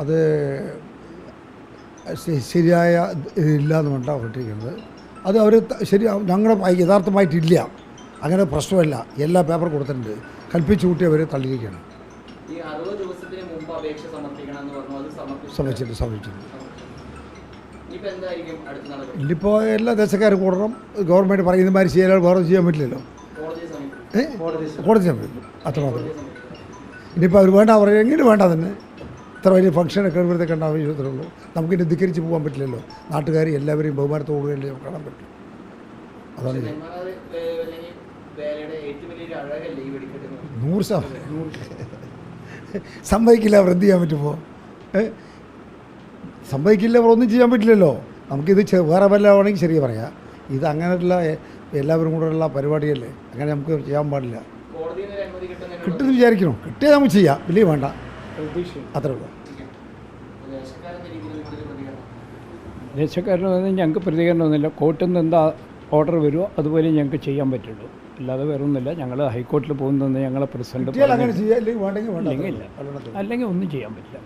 അത് ശരിയായ ഇതില്ലാന്ന് എന്ന് പറഞ്ഞാണ് പറഞ്ഞിരിക്കുന്നത് അത് അവർ ശരി ഞങ്ങളുടെ യഥാർത്ഥമായിട്ടില്ല. അങ്ങനെ പ്രശ്നമല്ല. എല്ലാ പേപ്പർ കൊടുത്തിട്ടുണ്ട്. കൽപ്പിച്ചു കൂട്ടി അവർ തള്ളിയിരിക്കുകയാണ്. ഈ അറുപത് ദിവസത്തിന് മുമ്പ് അപേക്ഷ സമർപ്പിക്കണം എന്ന് പറഞ്ഞു. അത് സമർപ്പിച്ചു ശ്രമിച്ചിട്ട് ശ്രമിച്ചിട്ടുണ്ട് എന്തായിരിക്കും അടുത്ത നടപടി ഇല്ലിപ്പോൾ എല്ലാ ദേശക്കാരും കൂടണം. ഗവൺമെന്റ് പറയുന്ന മാതിരി ചെയ്യാൻ വേറെ ചെയ്യാൻ പറ്റില്ലല്ലോ. കോടതി സമീപിക്കും. അത്രമാത്രം. ഇനിയിപ്പോൾ അവർ വേണ്ട അവർ എങ്ങനെ വേണ്ട തന്നെ? ഇത്ര വലിയ ഫംഗ്ഷനൊക്കെ ഇവിടുത്തെ കണ്ട ആവശ്യത്തിലേ ഉള്ളൂ നമുക്കിനി ധിക്കരിച്ച് പോകാൻ പറ്റില്ലല്ലോ. നാട്ടുകാർ എല്ലാവരെയും ബഹുമാനത്തോടുകൂടി കാണാൻ പറ്റും. അതാണ്? നൂറ് ശതമാനം. സമ്മതിക്കില്ല അവർ എന്ത് ചെയ്യാൻ പറ്റുമോ? സമ്മതിക്കില്ല അവർ ഒന്നും ചെയ്യാൻ പറ്റില്ലല്ലോ. നമുക്കിത് വേറെ വല്ല ആണെങ്കിൽ ശരി പറയാം. ഇത് അങ്ങനെയുള്ള എല്ലാവരും കൂടെ ഉള്ള പരിപാടിയല്ലേ. അങ്ങനെ നമുക്ക് ചെയ്യാൻ പാടില്ല. കിട്ടുമെന്ന് വിചാരിക്കണം കിട്ടിയാൽ നമുക്ക് ചെയ്യാം. വലിയ വേണ്ട. അത്രേ ഉള്ളൂ. പറഞ്ഞാൽ ഞങ്ങൾക്ക് പ്രതികരണമൊന്നുമില്ല കോർട്ടിൽ നിന്ന് എന്താ ഓർഡർ വരുമോ അതുപോലെ ഞങ്ങൾക്ക് ചെയ്യാൻ പറ്റുള്ളൂ. അല്ലാതെ വേറെ ഒന്നുമില്ല. ഞങ്ങൾ ഹൈക്കോർട്ടിൽ പോകുന്നതെന്ന് ഞങ്ങളെ പ്രസിഡന്റ് അല്ലെങ്കിൽ ഒന്നും ചെയ്യാൻ പറ്റില്ല.